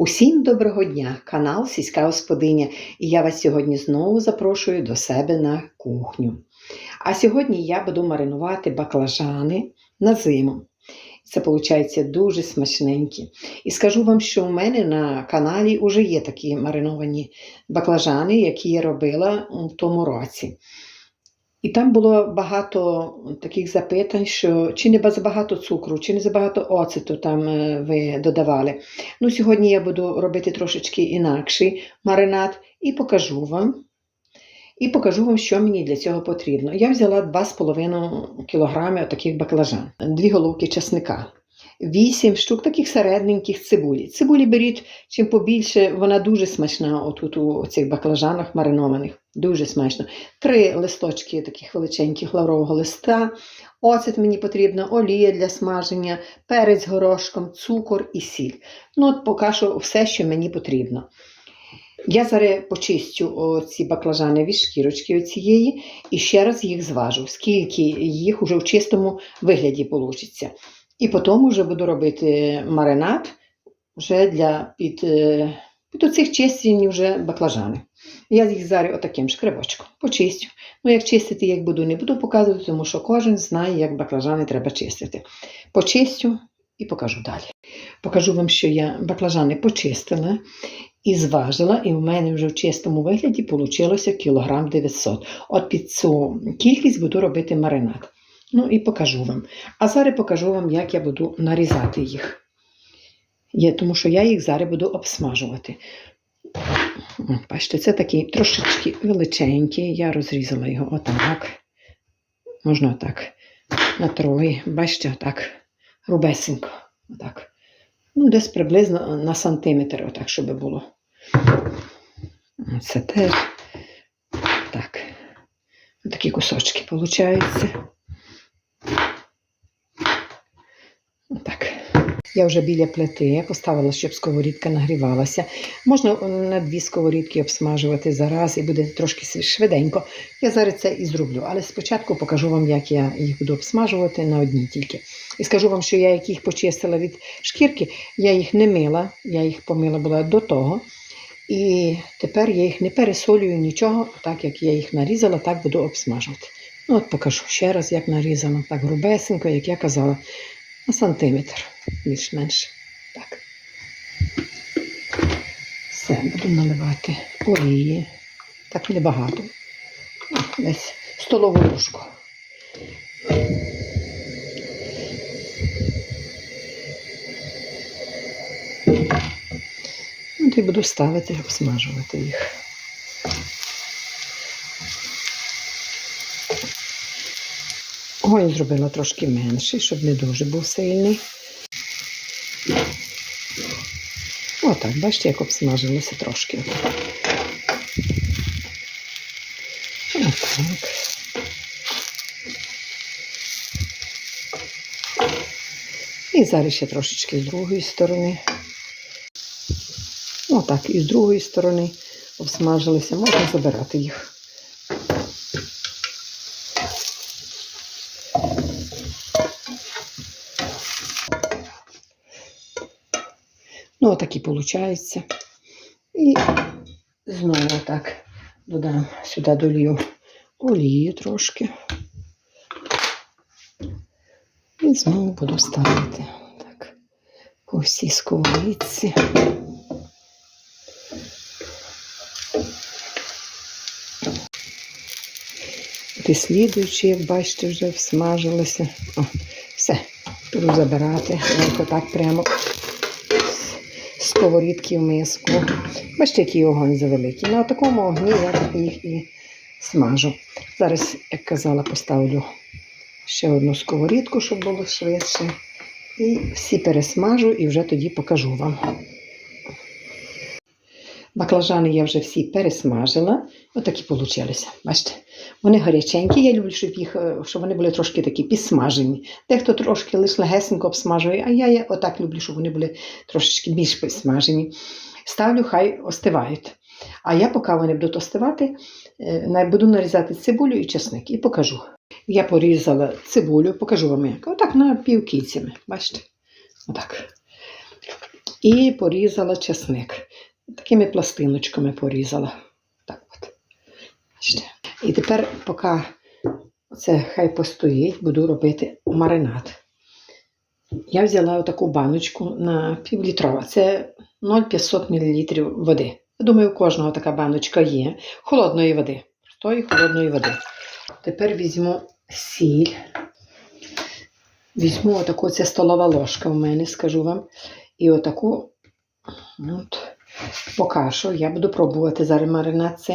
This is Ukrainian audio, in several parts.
Усім доброго дня! Канал Сільська Господиня. І я вас сьогодні знову запрошую до себе на кухню. А сьогодні я буду маринувати баклажани на зиму. Це виходить дуже смачненькі. І скажу вам, що у мене на каналі вже є такі мариновані баклажани, які я робила в тому році. І там було багато таких запитань, що чи не забагато цукру, чи не забагато оцету там е, ви додавали. Ну, Сьогодні я буду робити трошечки інакший маринад і покажу вам. І покажу вам, що мені для цього потрібно. Я взяла 2,5 кг таких баклажан, 2 головки чесника, 8 штук таких середненьких цибулі. Цибулі беріть чим побільше, вона дуже смачна отут у цих баклажанах маринованих. Дуже смачно. Три листочки таких величеньких лаврового листа. Оцет мені потрібно, олія для смаження, перець горошком, цукор і сіль. Ну, от поки все, що мені потрібно. Я зараз почистю ці баклажани від шкірочки оцієї і ще раз їх зважу, скільки їх уже в чистому вигляді вийде. І потім вже буду робити маринад вже для під, е, під оцих чистені вже баклажани. Я їх зараз отаким шкребочком почистю. Ну, як чистити, як буду, не буду показувати, тому що кожен знає, як баклажани треба чистити. Почистю і покажу далі. Покажу вам, що я баклажани почистила і зважила, і в мене вже в чистому вигляді вийшло кілограм 900. От під цю кількість буду робити маринад. Ну і покажу вам. А зараз покажу вам, як я буду нарізати їх. Є, тому що я їх зараз буду обсмажувати. Бачите, це такий трошечки величенький. Я розрізала його отак. Можна отак. На троє. Бачите, отак. Рубесенько. Отак. Ну, десь приблизно на сантиметр, отак, щоб було. Це теж так. Такі кусочки виходить. Так. Я вже біля плити поставила, щоб сковорідка нагрівалася. Можна на дві сковорідки обсмажувати зараз і буде трошки швиденько. Я зараз це і зроблю. Але спочатку покажу вам, як я їх буду обсмажувати на одній тільки. І скажу вам, що я як їх почистила від шкірки, я їх не мила, я їх помила була до того. І тепер я їх не пересолюю нічого, так як я їх нарізала, так буду обсмажувати. Ну, от покажу ще раз, як нарізано, так грубесенько, як я казала, на сантиметр, більш-менш. Так. Все, буду наливати олії. Так небагато. Ну, Десь столову ложку. От і буду ставити, обсмажувати їх. Огонь зробила трошки менший, щоб не дуже був сильний. Отак, бачите, як обсмажилося трошки. Отак. І зараз ще трошечки з другої сторони. Отак, і з другої сторони обсмажилися, можна забирати їх. Отак і виходить. І знову так додам сюди долію олію трошки. І знову буду ставити так по всій сковорідці. І слідуючі, як бачите, вже всмажилися. О, все, буду забирати. Так прямо сковорідки в миску. Бачите, який огонь завеликий. На такому огні я їх і смажу. Зараз, як казала, поставлю ще одну сковорідку, щоб було швидше. І всі пересмажу і вже тоді покажу вам. Баклажани я вже всі пересмажила. Отакі вийшли. Бачите? Вони гаряченькі, я люблю, щоб їх, е, щоб вони були трошки такі підсмажені. Дехто трошки лише легесенько обсмажує, а я, я отак люблю, щоб вони були трошечки більш підсмажені. Ставлю, хай остивають. А я, поки вони будуть остивати, е, буду нарізати цибулю і чесник і покажу. Я порізала цибулю, покажу вам як. Отак на півкільцями. Бачите? Отак. І порізала чесник. Такими пластиночками порізала. Так от. І тепер, поки це хай постоїть, буду робити маринад. Я взяла отаку баночку на півлітрова. Це 0,500 мл води. Я думаю, у кожного така баночка є. Холодної води. Простої холодної води. Тепер візьму сіль. Візьму отаку, це столова ложка в мене, скажу вам. І отаку от, поки що я буду пробувати зараз маринад.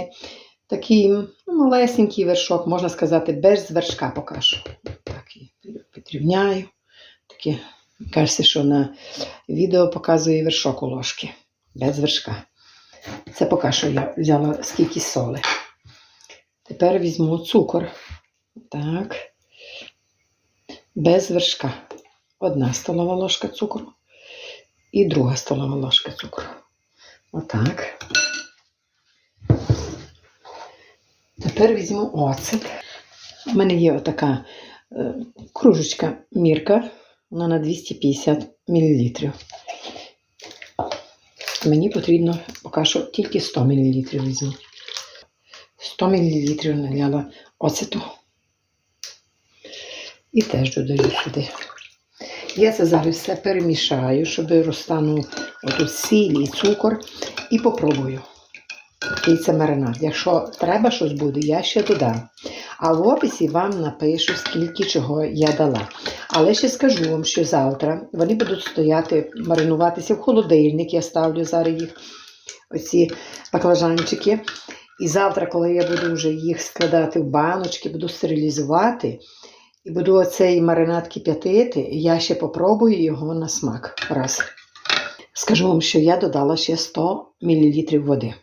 Такий ну, малесенький вершок, можна сказати, без вершка поки що. Так, і підрівняю. Таке, кажеться, що на відео показує вершок у ложки. Без вершка. Це поки що я взяла скільки соли. Тепер візьму цукор. Так. Без вершка. Одна столова ложка цукру і друга столова ложка цукру. Отак. Тепер візьму оцет. У мене є отака е, кружечка мірка, вона на 250 мл. Мені потрібно поки що тільки 100 мл візьму. 100 мл наляла оцету. І теж додаю сюди. Я це зараз все перемішаю, щоб розтанув отут сіль і цукор, і попробую. Який це маринад. Якщо треба щось буде, я ще додам. А в описі вам напишу, скільки чого я дала. Але ще скажу вам, що завтра вони будуть стояти, маринуватися в холодильник. Я ставлю зараз їх, оці баклажанчики. І завтра, коли я буду вже їх складати в баночки, буду стерилізувати. І буду оцей маринад кип'ятити, я ще попробую його на смак. Раз. Скажу вам, що я додала ще 100 мл води.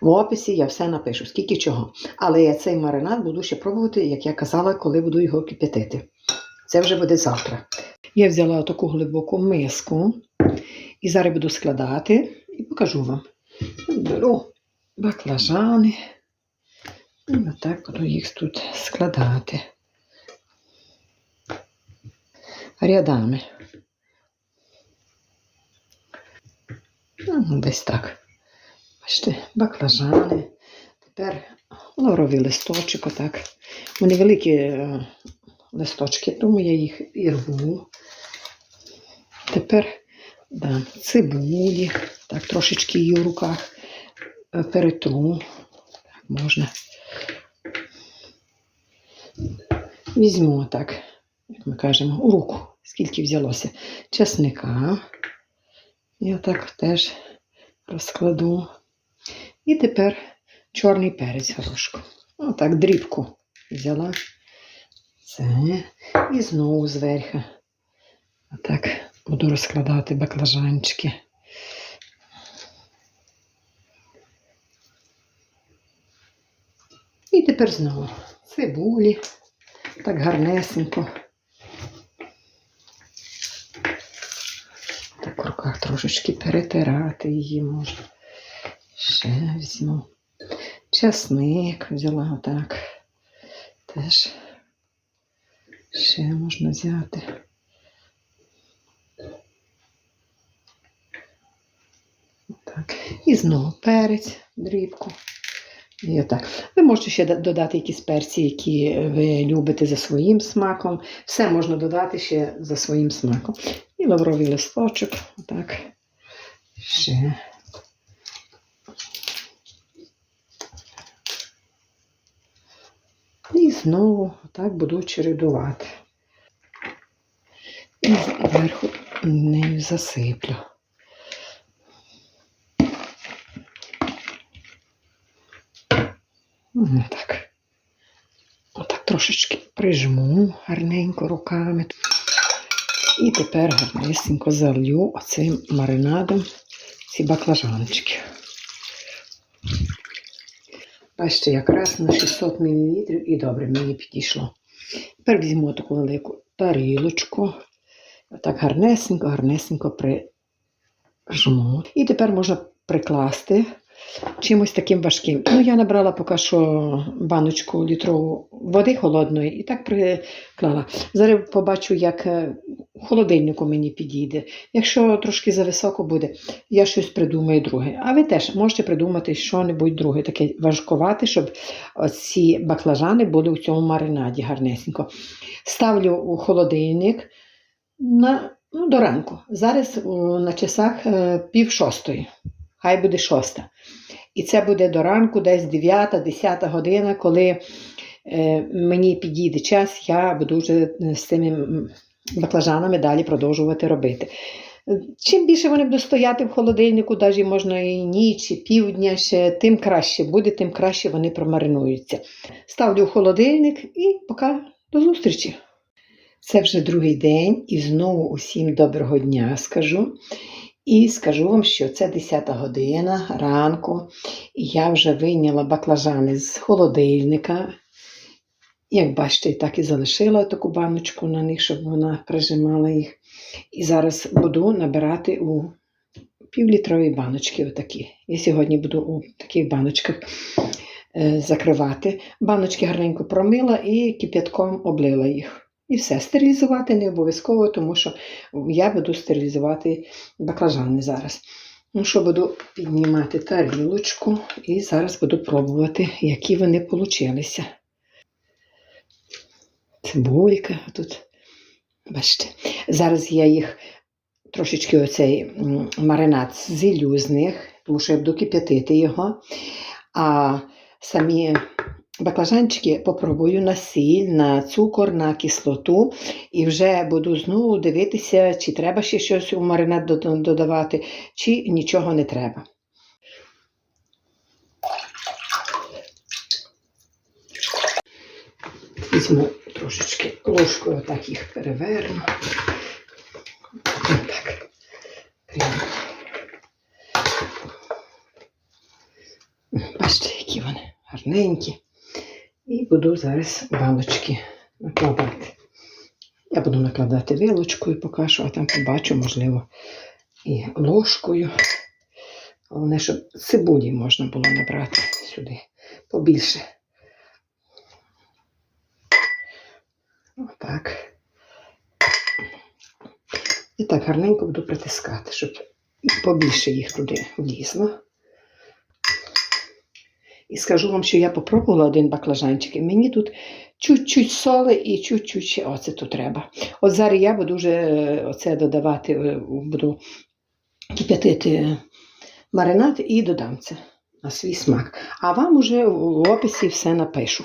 В описі я все напишу, скільки чого. Але я цей маринад буду ще пробувати, як я казала, коли буду його кип'ятити. Це вже буде завтра. Я взяла таку глибоку миску і зараз буду складати і покажу вам. Беру баклажани. І отак буду їх тут складати рядами. Ну, десь так. Бачите, баклажани. Тепер лавровий листочок, отак. Вони великі е, листочки, тому я їх і рву. Тепер дам цибулі, так, трошечки її в руках е, перетру. Так, можна. Візьму так, як ми кажемо, у руку, скільки взялося чесника. І отак теж розкладу. І тепер чорний перець горошку. Отак, дрібку взяла. Це. І знову зверху. Отак буду розкладати баклажанчики. І тепер знову цибулі. Так гарнесенько. Так в руках трошечки перетирати її можна. Ще візьму. Часник взяла отак. Теж ще можна взяти. Так. І знову перець, дрібку. І отак. Ви можете ще додати якісь перці, які ви любите за своїм смаком. Все можна додати ще за своїм смаком. І лавровий листочок. Отак. Ще. І знову отак буду чередувати. І зверху нею засиплю. Ну, так. Отак трошечки прижму гарненько руками. І тепер гарнесенько залью оцим маринадом ці баклажанчики. Бачите, якраз на 600 мл і добре мені підійшло. Тепер візьму таку велику тарілочку. Отак гарнесенько, гарнесенько прижму. І тепер можна прикласти чимось таким важким. Ну, я набрала поки що баночку літрову води холодної і так приклала. Зараз побачу, як е, холодильнику мені підійде. Якщо трошки зависоко буде, я щось придумаю друге. А ви теж можете придумати що-небудь друге, таке важкувати, щоб ці баклажани були у цьому маринаді гарнесенько. Ставлю у холодильник на, ну, до ранку. Зараз о, на часах е, пів шостої. Хай буде шоста. І це буде до ранку, десь 9-10 година, коли е, мені підійде час, я буду вже з цими баклажанами далі продовжувати робити. Е, Чим більше вони будуть стояти в холодильнику, навіть можна і ніч, і півдня ще, тим краще буде, тим краще вони промаринуються. Ставлю в холодильник і поки до зустрічі. Це вже другий день, і знову усім доброго дня скажу. І скажу вам, що це 10 година ранку, я вже вийняла баклажани з холодильника. Як бачите, так і залишила таку баночку на них, щоб вона прижимала їх. І зараз буду набирати у півлітрові баночки. Отакі. Я сьогодні буду у таких баночках е, закривати. Баночки гарненько промила і кип'ятком облила їх. І все, стерилізувати не обов'язково, тому що я буду стерилізувати баклажани зараз. Ну що, буду піднімати тарілочку і зараз буду пробувати, які вони получилися. Цибулька тут. Бачите, зараз я їх трошечки оцей маринад зілю з них, тому що я буду кип'ятити його. А самі баклажанчики попробую на сіль, на цукор, на кислоту. І вже буду знову дивитися, чи треба ще щось у маринад додавати, чи нічого не треба. Візьму трошечки ложкою, отак їх переверну. Отак. Бачите, які вони гарненькі. Буду зараз баночки накладати. Я буду накладати вилочкою поки що, а там побачу, можливо, і ложкою. Головне, щоб цибулі можна було набрати сюди побільше. Отак. І так гарненько буду притискати, щоб побільше їх туди влізло. І скажу вам, що я попробувала один баклажанчик, і мені тут чуть-чуть соли і чуть-чуть оцету треба. От зараз я буду вже е, оце додавати, е, буду кип'ятити маринад і додам це на свій смак. А вам уже в описі все напишу.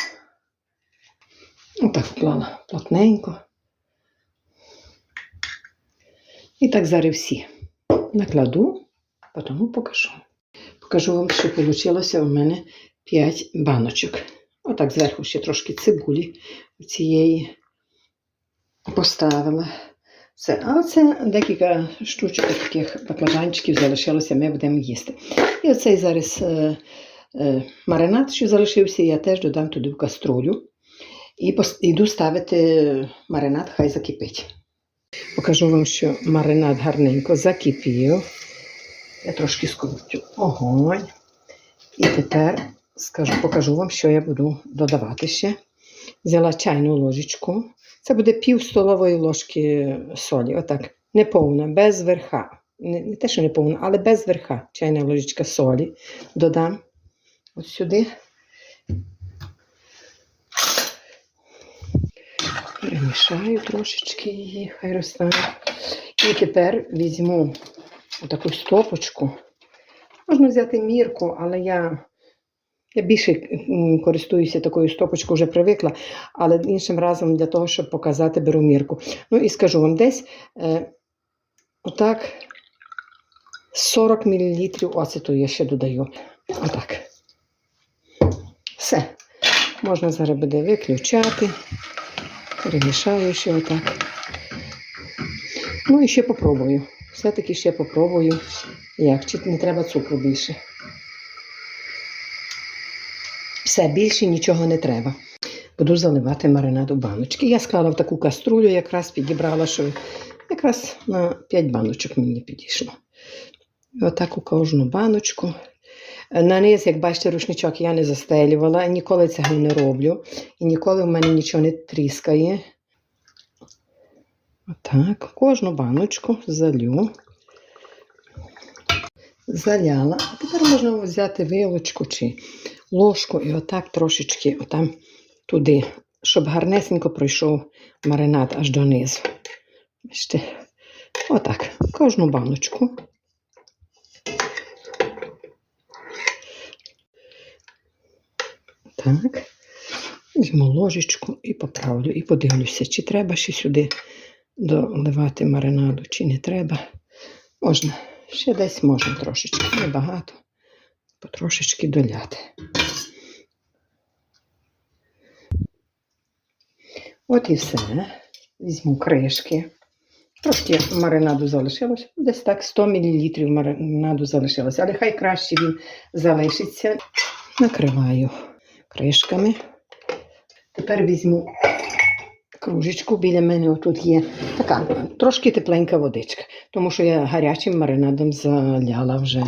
Отак вклала плотненько. І так зараз всі накладу, потім покажу. Покажу вам, що вийшло у мене 5 баночок. Отак зверху ще трошки цибулі цієї поставила. Це, а оце декілька штучок таких баклажанчиків залишилося, ми будемо їсти. І оцей зараз е, е, маринад, що залишився, я теж додам туди в каструлю. І йду ставити маринад, хай закипить. Покажу вам, що маринад гарненько закипів. Я трошки скрутю огонь. І тепер скажу, покажу вам, що я буду додавати ще. Взяла чайну ложечку. Це буде пів столової ложки солі. Отак. Не повна, без верха. Не, не те, що не повна, але без верха. Чайна ложечка солі. Додам от сюди. Перемішаю трошечки її, хай розтане. І тепер візьму таку стопочку. Можна взяти мірку, але я, я більше користуюся такою стопочкою, вже привикла, але іншим разом для того, щоб показати, беру мірку. Ну і скажу вам, десь е, отак 40 мл оцету я ще додаю. Отак. Все. Можна зараз буде виключати. Перемішаю ще отак. Ну і ще попробую. Все-таки ще попробую. Як? Чи не треба цукру більше? Все, більше нічого не треба. Буду заливати маринад у баночки. Я склала в таку каструлю, якраз підібрала, що якраз на 5 баночок мені підійшло. І Отак у кожну баночку. На низ, як бачите, рушничок я не застелювала, ніколи цього не роблю. І ніколи в мене нічого не тріскає. Отак, кожну баночку залю. Заляла. А тепер можна взяти вилочку чи ложку і отак трошечки отам туди, щоб гарнесенько пройшов маринад аж донизу. Бачите, отак, кожну баночку. Так. Візьму ложечку і поправлю, і подивлюся, чи треба ще сюди доливати маринаду, чи не треба. Можна, ще десь можна трошечки, небагато, потрошечки доляти. От і все. Візьму кришки. Трошки маринаду залишилось, десь так 100 мл маринаду залишилося, але хай краще він залишиться. Накриваю кришками. Тепер візьму кружечку. Біля мене отут є така трошки тепленька водичка, тому що я гарячим маринадом заляла вже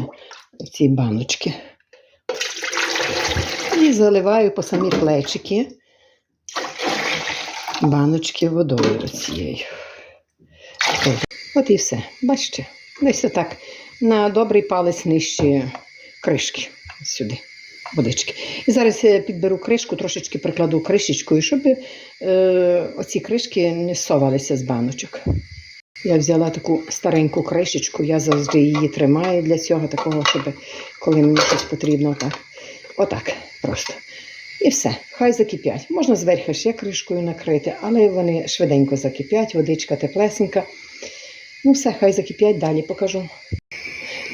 ці баночки. І заливаю по самі плечики баночки водою цією. От і все. Бачите, десь отак на добрий палець нижче кришки. Сюди, водички. І зараз я підберу кришку, трошечки прикладу кришечкою, щоб е, оці кришки не совалися з баночок. Я взяла таку стареньку кришечку, я завжди її тримаю для цього, такого, щоб коли мені щось потрібно, отак. Отак просто. І все, хай закипять. Можна зверху ще кришкою накрити, але вони швиденько закипять, водичка теплесенька. Ну все, хай закипять, далі покажу.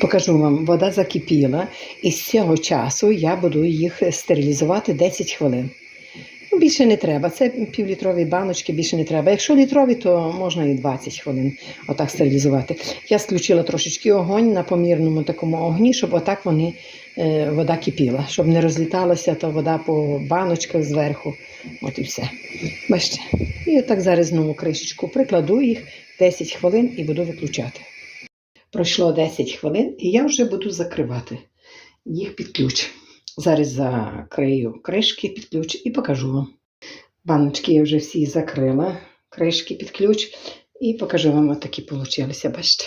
Покажу вам, вода закипіла, і з цього часу я буду їх стерилізувати 10 хвилин. Ну, більше не треба. Це півлітрові баночки, більше не треба. Якщо літрові, то можна і 20 хвилин отак стерилізувати. Я включила трошечки огонь на помірному такому огні, щоб отак вони, е, вода кипіла, щоб не розліталася та вода по баночках зверху. От і все. Бачите. І отак зараз знову кришечку прикладу їх 10 хвилин і буду виключати. Пройшло 10 хвилин, і я вже буду закривати їх під ключ. Зараз закрию кришки під ключ і покажу вам. Баночки я вже всі закрила, кришки під ключ, і покажу вам, отакі получилися, бачите.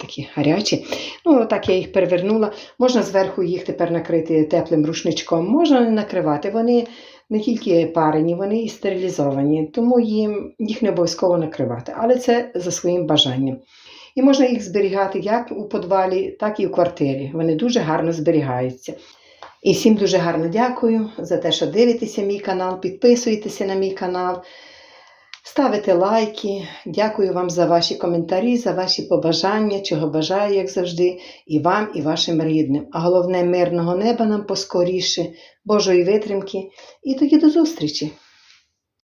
Такі гарячі. Ну, так я їх перевернула. Можна зверху їх тепер накрити теплим рушничком, можна не накривати. Вони не тільки парені, вони і стерилізовані, тому їм, їх не обов'язково накривати. Але це за своїм бажанням. І можна їх зберігати як у подвалі, так і в квартирі. Вони дуже гарно зберігаються. І всім дуже гарно дякую за те, що дивитеся мій канал, підписуєтеся на мій канал, ставите лайки. Дякую вам за ваші коментарі, за ваші побажання, чого бажаю, як завжди, і вам, і вашим рідним. А головне, мирного неба нам поскоріше, Божої витримки. І тоді до зустрічі!